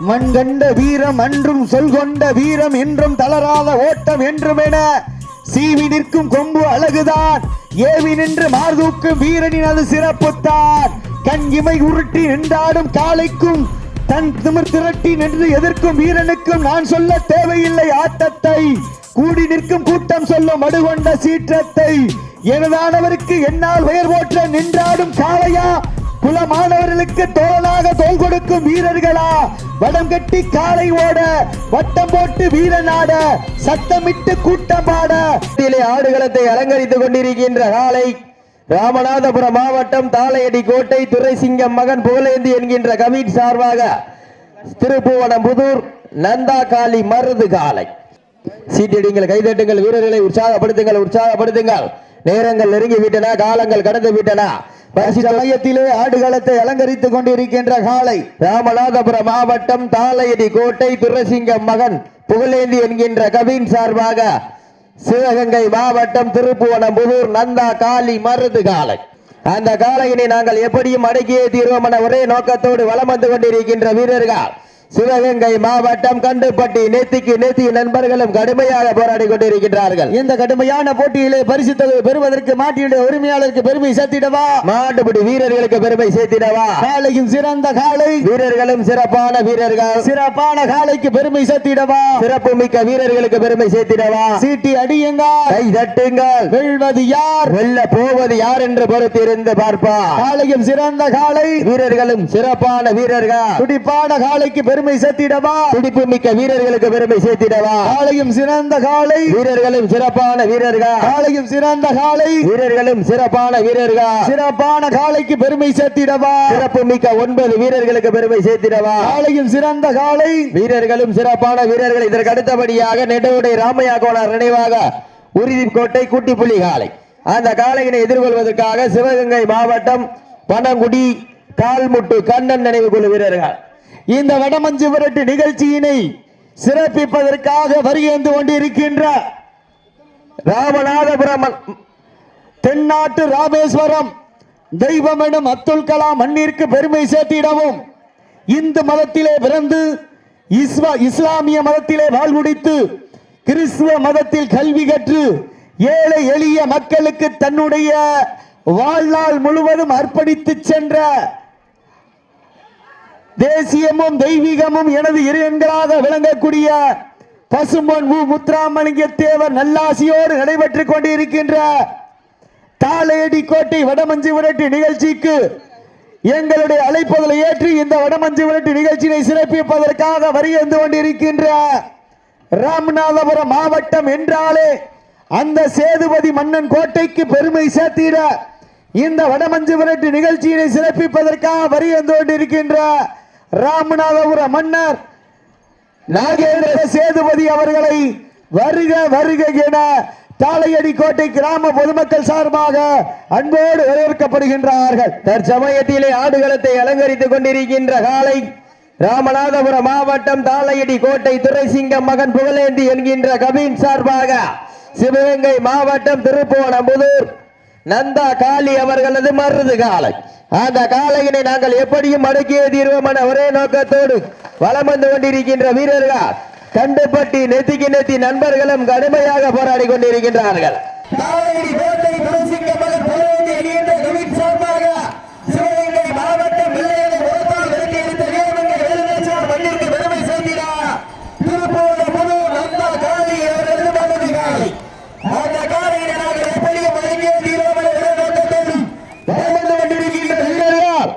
மண் கண்ட வீரம் அன்றும் சொல் கொண்ட வீரம் என்றும் தளராத ஓட்டம் என்றுமென சீவி நிற்கும் கொம்பு அழகுதான். ஏவி நின்று மார்தூக்கும் வீரனின் அது சிறப்புத்தான். கண் இமை உருட்டி நின்றாடும் காலைக்கும் தன் திமிர் திரட்டி நின்று எதிர்க்கும் வீரனுக்கும் நான் சொல்ல தேவையில்லை ஆட்டத்தை. கூடி நிற்கும் கூட்டம் சொல்லும் மடுகொண்ட சீற்றத்தை. எனதானவருக்கு என்னால் உயர் போற்ற நின்றாடும் காளையா குல மாணவர்களுக்கு தோளாக தோல் கொடுக்கும் வீரர்களா? வடம் கட்டி காலை ஓட வட்டம் போட்டு வீரனாட சத்தமிட்டு கூட்டம் பாட. ஆடுகளத்தை அலங்கரித்துக் கொண்டிருக்கின்ற காலை ராமநாதபுரம் மாவட்டம் தாளையடி கோட்டை துரைசிங்கம் மகன் புகழேந்தி என்கின்ற கமிட் சார்பாக திருப்புவனம் புதூர் நந்தா காளி மருது காலை. சீட்டடிங்கள் கைதட்டுங்கள் வீரர்களை உற்சாகப்படுத்துங்கள் உற்சாகப்படுத்துங்கள். நேரங்கள் நெருங்கி விட்டன காலங்கள் கடந்து விட்டன சமயத்திலே ஆடுகளத்தை அலங்கரித்துக் கொண்டிருக்கின்ற காலை ராமநாதபுரம் மாவட்டம் தாலையடி கோட்டை துரசிங்கம் மகன் புகழேந்தி என்கின்ற கவின் சார்பாக சிவகங்கை மாவட்டம் திருப்புவனம் புதூர் நந்தா காளி மருது காலை அந்த காளையினை நாங்கள் எப்படியும் அடக்கியே தீர்வோம் என ஒரே நோக்கத்தோடு வலம் வந்து கொண்டிருக்கின்ற வீரர்கள். சிவகங்கை மாவட்டம் கண்டுப்பட்டி நேத்திக்கு நேத்தி நண்பர்களும் கடுமையாக போராடி கொண்டிருக்கின்றார்கள். இந்த கடுமையான போட்டியிலே பரிசு தொகை பெறுவதற்கு மாட்டியுடைய உரிமையாளருக்கு பெருமை சேர்த்திடவா? மாட்டுப்பிடி வீரர்களுக்கு பெருமை சேர்த்திடவா? காலையும் சிறந்த காலை. வீரர்களும் சிறப்பான வீரர்கள். சிறப்பான காலைக்கு பெருமை சேர்த்திடவா? சிறப்பு மிக்க வீரர்களுக்கு பெருமை சேர்த்திடவா? சீட்டி அடியுங்க. கை தட்டுங்கள். வெல்வது யார்? வெல்ல போவது யார் என்று பொறுத்திருந்து பார்ப்பா காலையும் சிறந்த காலை. வீரர்களும் சிறப்பான வீரர்கள். துடிப்பான காலைக்கு பெருமை சேர்த்திடவா? துடிப்பு மிக்க வீரர்களுக்கு பெருமை சேர்த்திடவா? காலையும் சிறந்த காலை வீரர்களும் சிறப்பான வீரர்கள். காலையும் சிறந்த காலை வீரர்களும் சிறப்பான வீரர்கள். சிறப்பான காலைக்கு பெருமை சேர்த்திடவா? சிறப்பு மிக்க ஒன்பது வீரர்களுக்கு பெருமை சேர்த்திடவா? காலையும் சிறந்த காலை வீரர்களும் சிறப்பான வீரர்கள். இதற்கு அடுத்தபடியாக நெடுவுடை ராமையா கோனார் நினைவாக உறுதிக்கோட்டை குட்டிப்புலி காலை அந்த காளையினை எதிர்கொள்வதற்காக சிவகங்கை மாவட்டம் பனங்குடி கால்முட்டு கண்ணன் நினைவு குழு வீரர்கள். இந்த வடமஞ்சு விரட்டு நிகழ்ச்சியினை சிறப்பிப்பதற்காக வருகேந்து கொண்டிருக்கின்ற ராமநாதபுரம் தென்னாட்டு ராமேஸ்வரம் தெய்வம் எனும் அப்துல் கலாம் மண்ணிற்கு பெருமை சேர்த்திடவும் இந்து மதத்திலே பிறந்து இஸ்வா இஸ்லாமிய மதத்திலே வாழ்வுடித்து கிறிஸ்துவ மதத்தில் கல்வி கற்று ஏழை எளிய மக்களுக்கு தன்னுடைய வாழ்நாள் முழுவதும் அர்ப்பணித்து சென்ற தேசியமும் தெய்வீகமும் எனது இரு எண்களாக விளங்கக்கூடிய பசும்பொன் மு. முத்துராமலிங்க தேவர் நல்லாசியோடு நடைபெற்றுக் கொண்டிருக்கின்ற தாளையடி கோட்டை வடமஞ்சு விரட்டு நிகழ்ச்சிக்கு எங்களுடைய அழைப்புதலை ஏற்றி இந்த வடமஞ்சு விரட்டு நிகழ்ச்சியை சிறப்பிப்பதற்காக வருகை கொண்டிருக்கின்ற ராமநாதபுரம் மாவட்டம் என்றாலே அந்த சேதுபதி மன்னன் கோட்டைக்கு பெருமை சேர்த்திட இந்த வடமஞ்சு விரட்டு நிகழ்ச்சியினை சிறப்பிப்பதற்காக வருகை கொண்டிருக்கின்ற ராமநாதபுர மன்னர் நாகேந்திர சேதுபதி அவர்களை வருக வருக என தாளையடி கோட்டை கிராம பொதுமக்கள் சார்பாக அன்போடு வரவேற்கப்படுகின்றார்கள் தற்சமயத்திலே ஆடுகளத்தை அலங்கரித்துக் கொண்டிருக்கின்ற காலை ராமநாதபுரம் மாவட்டம் தாளையடி கோட்டை துரைசிங்கம் மகன் புகழேந்தி என்கின்ற கவின் சார்பாக சிவகங்கை மாவட்டம் திருப்போணம்புதூர் நந்தா காளி அவர்களது மருது காலை அந்த காளையினை நாங்கள் எப்படியும் அடக்கியே தீர்வோம் என ஒரே நோக்கத்தோடு வலம் வந்து கொண்டிருக்கின்ற வீரர்கள் கண்டுபட்டி நெத்திக்கு நெத்தி நண்பர்களும் கடுமையாக போராடி கொண்டிருக்கின்றார்கள் தாளையடி கோட்டை துரைசிங்கம் மகன் புகழேந்தி என்கின்ற கபீன் சார்பாக சிவகங்கை மாவட்டம் வெள்ளையனை ஒருத்தால் விரட்டி எடுத்த வீரமங்கை வேலுநாச்சியார் மண்ணிற்கு பெருமை சேர்க்கிறார் திருப்பூர் நந்தா காளி அவர்களது மகன் காளி அந்த காளையினை நாங்கள் எப்படியும் வழங்கிய தீரோமலை நோக்கத்தோடு வாழ்ந்து கொண்டிருக்கின்ற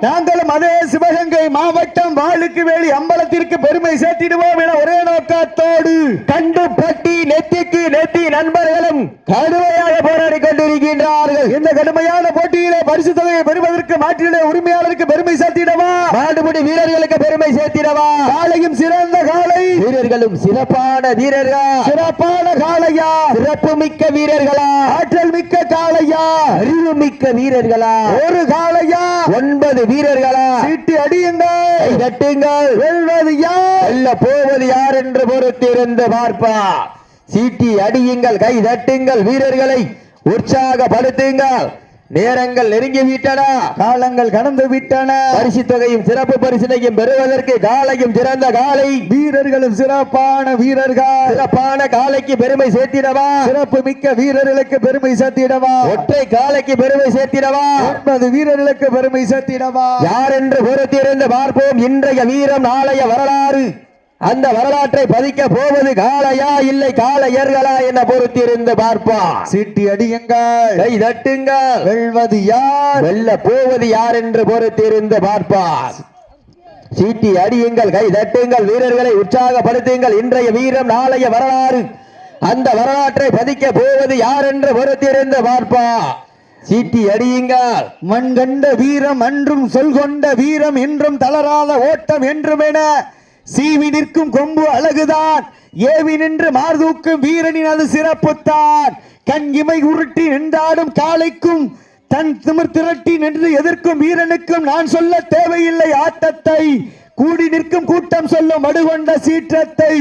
வீரர்கள் நாங்களும் அதே சிவகங்கை மாவட்டம் வாளுக்கு வேலி அம்பலத்திற்கு பெருமை சேர்த்திடுவோம் என ஒரே நோக்கத்தோடு. கண்டு பட்டி நெத்திக்கு நெத்தி நண்பர்களும் கடுமையாக போராடி கொண்டிருக்கின்றார்கள். இந்த கடுமையான போட்டியிலே பரிசு தொகையை பெறுவதற்கு மாற்றிட உரிமையாளருக்கு பெருமை சேர்த்திடவா? மாடுபிடி வீரர்களுக்கு பெருமை சேர்த்திடவா? காலையும் சிறந்த காலை வீரர்களும் சிறப்பான வீரர்கள்? சிறப்பான காளையா? சிறப்பு மிக்க வீரர்களா? ஆற்றல் மிக்க காளையா? அறிவு மிக்க வீரர்களா? ஒரு காலையா ஒன்பது வீரர்களா? சீட்டி அடியுங்கள். கை தட்டுங்கள். வெல்வது யார்? வெல்ல போவது யார் என்று பொறுத்திருந்து பார்ப்பா. சீட்டி அடியுங்கள் கை தட்டுங்கள். வீரர்களை உற்சாகப்படுத்துங்கள். நேரங்கள் நெருங்கி விட்டன. காலங்கள் கடந்து விட்டன. பரிசு தொகையும் சிறப்பு பரிசினையும் பெறுவதற்கு காலையும் சிறந்த காலை. வீரர்களும் சிறப்பான வீரர்கள். சிறப்பான காலைக்கு பெருமை சேர்த்திடவா? சிறப்பு மிக்க வீரர்களுக்கு பெருமை சேர்த்திடவா? ஒற்றை காலைக்கு பெருமை சேர்த்திடவா? ஒன்பது வீரர்களுக்கு பெருமை சேர்த்திடவா? யார் என்று பொறுத்திருந்து பார்ப்போம் இன்றைய வீரம் நாளைய வரலாறு. அந்த வரலாற்றை பதிக்க போவது காளையா இல்லை காளையர்களா என பொறுத்திருந்து பார்ப்போம். சீட்டி அடியுங்கள். கை தட்டுங்கள். வெல்வது யார்? வெல்ல போவது யார் என்று பொறுத்திருந்து பார்ப்பார் சீட்டி அடியுங்கள் கை தட்டுங்கள் வீரர்களை உற்சாகப்படுத்துங்கள். இன்றைய வீரம் நாளைய வரலாறு. அந்த வரலாற்றை பதிக்க போவது யார் என்று பொறுத்திருந்து பார்ப்பார் சீட்டி அடியுங்கள். மண் கண்ட வீரம் அன்றும் சொல் கொண்ட வீரம் என்றும் தளராத ஓட்டம் என்றும் என சீவி நிற்கும் கொம்பு அழகுதான். ஏவி நின்று மார்தூக்கும் வீரனின் அது சிறப்புத்தான். கண் இமை உருட்டி நின்றாடும் காளைக்கும் தன் திமிர் திரட்டி நின்று எதிர்க்கும் வீரனுக்கும் நான் சொல்ல தேவையில்லை ஆட்டத்தை. கூடி நிற்கும் கூட்டம் சொல்லும் மடுகொண்ட சீற்றத்தை.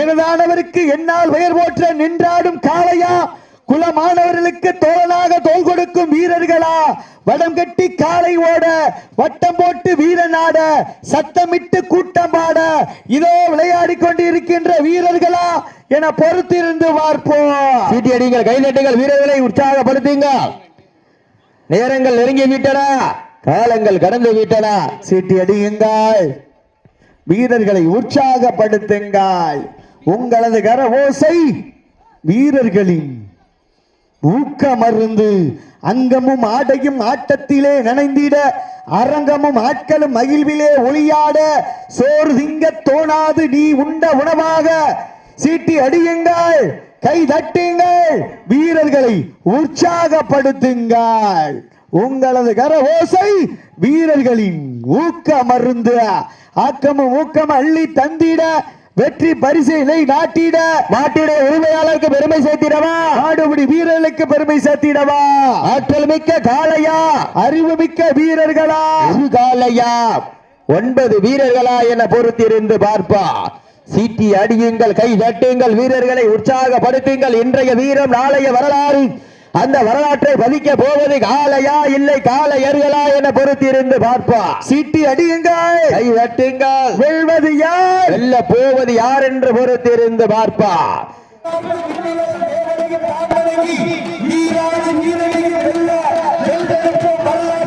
எனதானவருக்கு என்னால் பெயர் போற்ற நின்றாடும் காளையா குலமானவர்களுக்கு தோழனாக தோல் கொடுக்கும் வீரர்களா? வடம் கட்டி காலை ஓட வட்டம் போட்டு வீரனாட சத்தமிட்டு கூட்டம் பாட இதோ விளையாடி கொண்டிருக்கின்ற வீரர்களா? என பொறுத்திருந்து பார்ப்போம். சீட்டி அடியுங்கள் கை தட்டுங்கள் வீரர்களை உற்சாகப்படுத்துங்கள் நேரங்கள் நெருங்கி விட்டன காலங்கள் கடந்து விட்டன. சீட்டி அடியுங்கள். வீரர்களை உற்சாகப்படுத்துங்கள். உங்களது கர ஓசை வீரர்களின் ஊக்கமருந்து அங்கமும் ஆடையும் ஆட்டத்திலே நனைந்திட அரங்கமும் ஆட்களும் மகிழ்விலே ஒளியாட சோறு திங்க தோணாது நீ உண்ட உணவாக. சீட்டி அடியுங்கள் கை தட்டுங்கள் வீரர்களை உற்சாகப்படுத்துங்கள். உங்களது கர ஓசை வீரர்களின் ஊக்கமருந்து ஆக்கமும் ஊக்கம் அள்ளி தந்திட வெற்றி பரிசிலை நாட்டிட மாட்டுடைய உரிமையாளருக்கு பெருமை சேர்த்திடவா? ஆடுபடி வீரர்களுக்கு பெருமை சேர்த்திடவா? ஆற்றல் மிக்க காளையா? அறிவு மிக்க வீரர்களா? காளையா? ஒன்பது வீரர்களா என பொறுத்திருந்து பார்ப்பா. சீட்டி அடியுங்கள் கை தட்டுங்கள் வீரர்களை உற்சாகப்படுத்துங்கள். இன்றைய வீரம் நாளைய வரலாறு. அந்த வரலாற்றை பதிக்க போவது காளையா இல்லை காளையர்களா என பொறுத்திருந்து பார்ப்பா. சீட்டி அடியுங்கள். கை தட்டுங்கள் வெல்வது யார்? வெல்ல போவது யார் என்று பொறுத்திருந்து பார்ப்பா. ஐயம்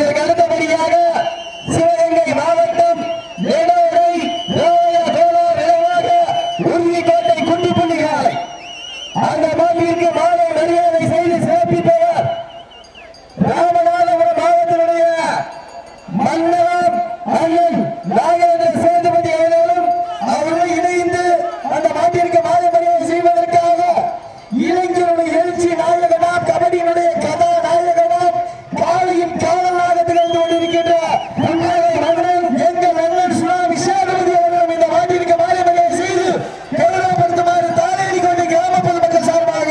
இதற்கு அடுத்தபடியாக சிவகங்கை மாவட்டம் நெடோடை ரோய கோலார் நிலையாக உறுதிக்கோட்டை குண்டிப்புள்ளிகாலை அந்த மாட்டிற்கு மாலை மரியாதை செய்து சிறப்பிப்பவர் ராமநாதபுரம் மாவட்டத்தினுடைய மன்னவம் அண்ணன் நாகேந்திர சேதுபதி அவர்களும் அவர்களும் இணைந்து அந்த மாட்டிற்கு மாலை மரியாதை செய்வதற்காக இளைஞருடைய எழுச்சி நாயகனாம் கபடியினுடைய கதாநாயகனாம் காளியின் காவலாக திகழ்ந்து கொண்டிருக்கின்ற அண்ணனை மன்னன் எங்கள் அண்ணன் சுனாமி சேதுபதி அவர்களும் இந்த மாட்டிற்கு மாலை மரியாதை செய்து கௌரவப்படுத்துமாறு தானேரி கொண்டு கிராம பொதுமக்கள் சார்பாக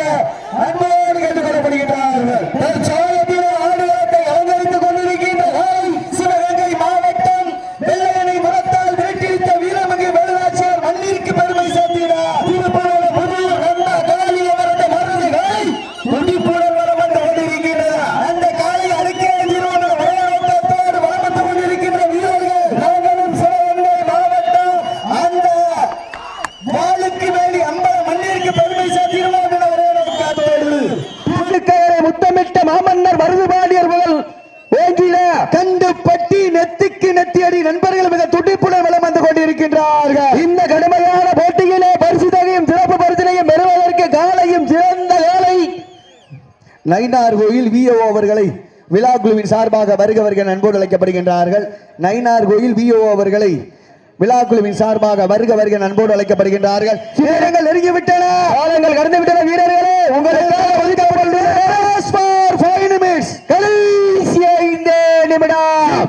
அன்போடு கேட்டுக் கொள்ளப்படுகின்றார்கள் தற்சமயத்தில் ஆடுகளத்தை அலங்கரித்துக் கொண்டிருக்கின்ற நாளை சிவகங்கை மாவட்டம் வெள்ளையனை மரத்தால் விரட்டியடித்த வீரமங்கை வேலுநாச்சியார் மண்ணிற்கு பெருமை சேர்த்தினார் திருப்பூர் புதூர் நந்தா காளி அவரது மருந்து காலை துடிப்புடன் வலம் வந்து கொண்டிருக்கின்றன அந்த காலை அடக்கிய தீர்மான வரையறுத்தோடு வலம் வந்து கொண்டிருக்கின்ற வீரர்கள் நாங்களும் சிவகங்கை மாவட்டம் அந்த வாளுக்கு வேலி அம்பல மண்ணிற்கு பெருமை சேர்த்திடுவோம் என வரையறுக்காதோடு புதுக்கயரை முத்தமிட்ட மாமன்னர் மருதுபாண்டியர் முதல் ஓங்கில கண்டு பட்டி நெத்திக்கு நெத்தி அடி நண்பர்கள் மிக துடிப்புடன் வலம் வந்து கொண்டிருக்கின்றார்கள் இந்த கடுமையான போட்டியிலே பரிசு தொகையும் சிறப்பு பரிசினையும் பெறுவதற்கு காலையும் சிறந்த காலை நைனார் கோயில் விஓ அவர்களை விழா குழுவின் சார்பாக வருக வருக நண்போடு அழைக்கப்படுகின்றார்கள். நைனார் கோயில் விஓ அவர்களை விழா குழுவின் சார்பாக வருக வருக நண்போடு அழைக்கப்படுகின்றார்கள். நேரங்கள் நெருங்கிவிட்டன. காலங்கள் கடந்து விட்டன வீரர்களே உங்களுக்காக ஒதுக்கப்பட்டுள்ள கடைசி ஐந்து நிமிடம்.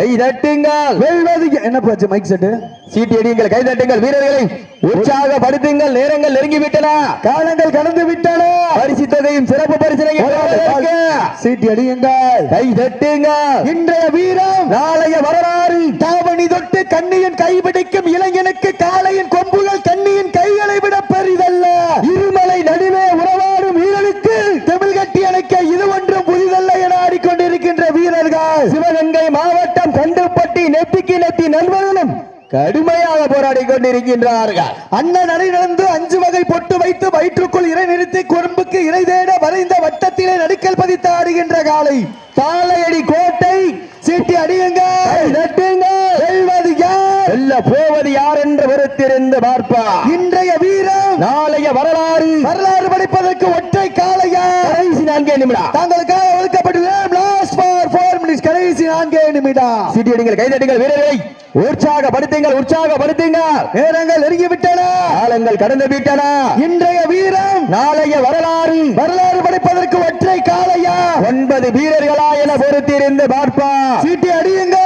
கை தட்டுங்கள். வெல்வது என்ன போச்சு? மைக் செட்டு சீட்டி அடியுங்கள் கை தட்டுங்கள் வீரர்களை உற்சாகப்படுத்துங்கள் நேரங்கள் நெருங்கிவிட்டன. காலங்கள் கடந்து விட்டன. பரிசு தொகையும் சிறப்பு பெறுவதற்கு சீட்டி அடியுங்கள். கை தட்டுங்கள். இன்றைய வீரம். நாளைய வரலாறு. தாவணி தொட்டு கண்ணியின் கைபிடிக்கும் இளைஞனுக்கு காளையின் கொம்புகள் கண்ணியின் கைகளை விட பெரிதல்ல இருமலை நடுவே உறவாடும் வீரனுக்கு தமிழ் கட்டி அணைக்க இது ஒன்றும் புதிதல்ல என ஆடிக்கொண்டிருக்கின்ற வீரர்கள் சிவகங்கை மாவட்டம் கண்டுப்பட்டி நெத்திக்கு நெத்தி நண்பர்களும் கடுமையாக போராடி கொண்டிருக்கின்றார்கள். அண்ணன் அணி நடந்து அஞ்சு வகை பொட்டு வைத்து வயிற்றுக்குள் இறை நிறுத்தி குறும்புக்கு இறை தேட வரைந்த வட்டத்திலே நடுக்கல் பதித்து ஆடுகின்ற காலை. தாளையடி கோட்டை சீட்டி அடியுங்கள் நட்டுங்கள் தட்டுங்கள் வெல்வது யார் வெல்ல போவது யார் என்று பொறுத்திருந்து பார்ப்பா. இன்றைய வீரம் நாளைய வரலாறு. வரலாறு படிப்பதற்கு ஒற்றை காளையா? கடைசி நான்கே நிமிடம் தாங்களுக்காக மினிட்ஸ் கடைசி நான்கே நிமிடம் சீட்டி அடிங்கள் கைதட்டுங்கள் வீரர்களை. உற்சாகப்படுத்துங்கள் உற்சாகப்படுத்துங்கள். நேரங்கள் நெருங்கிவிட்டன. காலங்கள் கடந்து விட்டன. இன்றைய வீரம் நாளைய வரலாறு. வரலாறு படிப்பதற்கு ஒற்றை காளையா? ஒன்பது வீரர்களா என பொறுத்திருந்து பார்ப்பா. சீட்டி அடியுங்க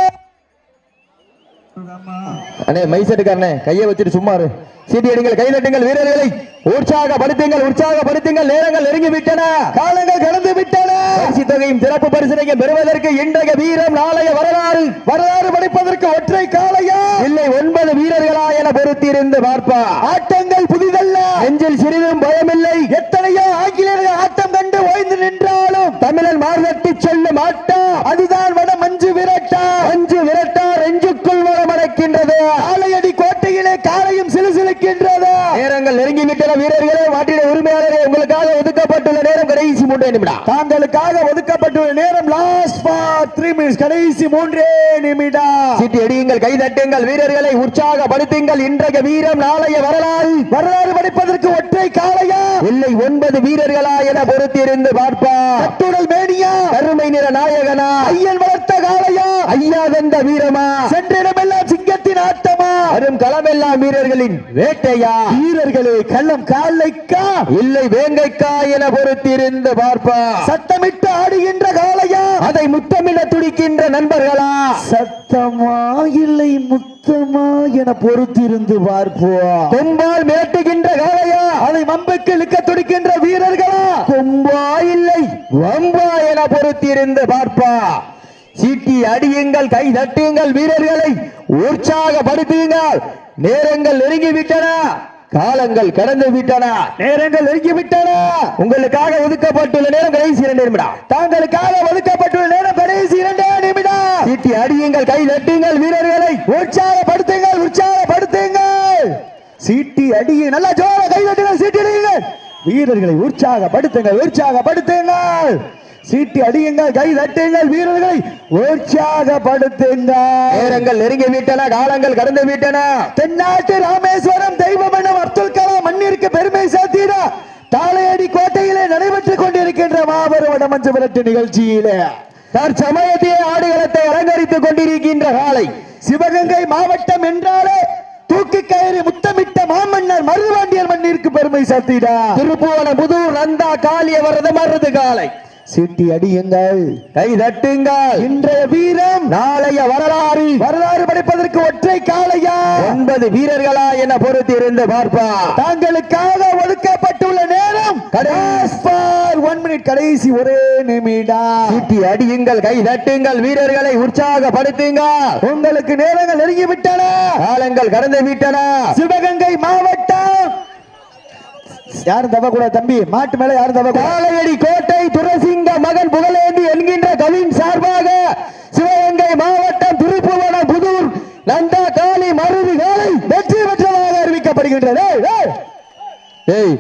அண்ணே மைசெட்டுக்காரண்ணே கையை வச்சுட்டு சும்மா இரு. சீட்டி அடிங்கள் கை தட்டுங்கள் வீரர்களை. உற்சாகப்படுத்துங்கள் உற்சாகப்படுத்துங்கள். நேரங்கள் நெருங்கி விட்டன காலங்கள் கடந்து விட்டன பரிசு தொகையும் சிறப்பு பரிசனையும் பெறுவதற்கு இன்றைய வீரம் நாளைய வரலாறு. வரலாறு படிப்பதற்கு ஒற்றை காளையா? இல்லை ஒன்பது வீரர்களா என பொறுத்திருந்து பார்ப்பா. ஆட்டங்கள் புதிதல்ல. நெஞ்சில் சிறிதும் பயமில்லை. எத்தனையோ ஆங்கிலேயர்கள் ஆட்டம் கண்டு ஓய்ந்து நின்றாலும் தமிழன் மார்கட்டி செல்லும் ஆட்டம் அதுதான் வட மஞ்சு விரட்டா. அஞ்சு விரட்டா ரெஞ்சுக்குள் வரமடைக்கின்றது ஆலையடி கோட்டையிலே காலையும் சிலுசிலுக்கின்றது. நேரங்கள் நெருங்கி விட்டன வீரர்களே மாட்டிட உரிமையாளரே உங்களுக்காக ஒதுக்கப்பட்டுள்ள நேரம் கடைசி மூன்றே நிமிடம். தாங்களுக்காக ஒதுக்கப்பட்டுள்ள நேரம் லாஸ்ட் ஃபார் த்ரீ மினிட்ஸ் கடைசி மூன்றே நிமிடம். சீட்டி அடியுங்கள் கை தட்டுங்கள். வீரர்களை உற்சாகப்படுத்துங்கள். இன்றைய வீரம் நாளைய வரலாறு. வரலாறு படிப்பதற்கு ஒற்றை காளையா? இல்லை ஒன்பது வீரர்களா என பொறுத்திருந்து பார்ப்பா கட்டுடல் மேனியா? கருமை நிற நாயகனா? ஐயன் வளர்த்த காளையா? ஐயா வீரமா? சென்றிடமெல்லாம் சிங்கத்தின் ஆட்டமா? வரும் களமெல்லாம் வீரர்களின் வேட்டையா? வீரர்களே கள்ளம் காலைக்கா? இல்லை வேங்கைக்கா என பொறுத்திருந்து பார்ப்பா. சத்தமிட்டு ஆடுகின்ற காளையா? அதை முத்தமிட துடிக்கின்ற நண்பர்களா? சத்தமா இல்லை முத்தமா என பொறுத்திருந்து பார்ப்போம். கொம்பால் மிரட்டுகின்ற காளையா? அதை மம்புக்கு இழுக்க துடிக்கின்ற வீரர்களா? கொம்பா இல்லை வம்பா என பொறுத்திருந்து பார்ப்பா. சீட்டி அடியுங்கள் கை தட்டுங்கள் வீரர்களை. உற்சாகப்படுத்துங்கள். நேரங்கள் நெருங்கி விட்டன காலங்கள் கடந்து விட்டன நேரங்கள் நெருங்கி விட்டன உங்களுக்காக ஒதுக்கப்பட்டுள்ள நேரம் கடைசி இரண்டு நிமிடம். தாங்களுக்காக ஒதுக்கப்பட்டுள்ள நேரம் கடைசி இரண்டே நிமிடம். சீட்டி அடியுங்கள் கை தட்டுங்கள் வீரர்களை உற்சாகப்படுத்துங்கள் உற்சாகப்படுத்துங்கள். சீட்டி அடியை நல்லா ஜோர கை தட்டுங்கள் சீட்டி அடியுங்கள். வீரர்களை உற்சாகப்படுத்துங்கள் உற்சாகப்படுத்துங்கள். சீட்டி அடியுங்கள் கை தட்டுங்கள் வீரர்களை உற்சாகப்படுத்துங்கள். நேரங்கள் நெருங்கி விட்டன காலங்கள் கடந்து விட்டன. தென்னாட்டு ராமேஸ்வரம் தெய்வம் என அப்துல் கலாம் மண்ணிற்கு பெருமை சேர்த்திட தாளையடி கோட்டையிலே நடைபெற்றுக் கொண்டிருக்கின்ற மாபெரும் வடமஞ்சு விரட்டு நிகழ்ச்சியிலே. தற்சமயத்திலே ஆடுகளத்தை அலங்கரித்துக் கொண்டிருக்கின்ற காலை. சிவகங்கை மாவட்டம் என்றாலே தூக்கி கயிறு முத்தமிட்ட மாமன்னர் மருதுபாண்டியர் மண்ணிற்கு பெருமை சேர்த்திடா. திருப்புவன புதூர் நந்தா காளியவரது மருது காலை. சீட்டி அடியுங்கள். கை தட்டுங்கள். இன்றைய வீரம் நாளைய வரலாறு. வரலாறு படைப்பதற்கு ஒற்றை காளையா? ஒன்பது வீரர்களா என பொறுத்திருந்து பார்ப்பா தாங்களுக்காக ஒதுக்கப்பட்டுள்ள நேரம் ஒன் மினிட் கடைசி ஒரே நிமிடம். சீட்டி அடியுங்கள் கை தட்டுங்கள். வீரர்களை உற்சாகப்படுத்துங்க உங்களுக்கு நேரங்கள் நெருங்கி விட்டன காலங்கள் கடந்து விட்டன. சிவகங்கை மாவட்டம் யாரும் தவ கூட தம்பி. மாட்டு மேல யாரும் தவ காலையடி கோட்டை துரசிங்க மகன் புகழேந்தி என்கின்ற கவின் சார்பாக சிவகங்கை மாவட்டம் திருப்புவன புதூர் நந்தா காளி மருது காலை வெற்றி பெற்றதாக அறிவிக்கப்படுகின்றது. ஏய்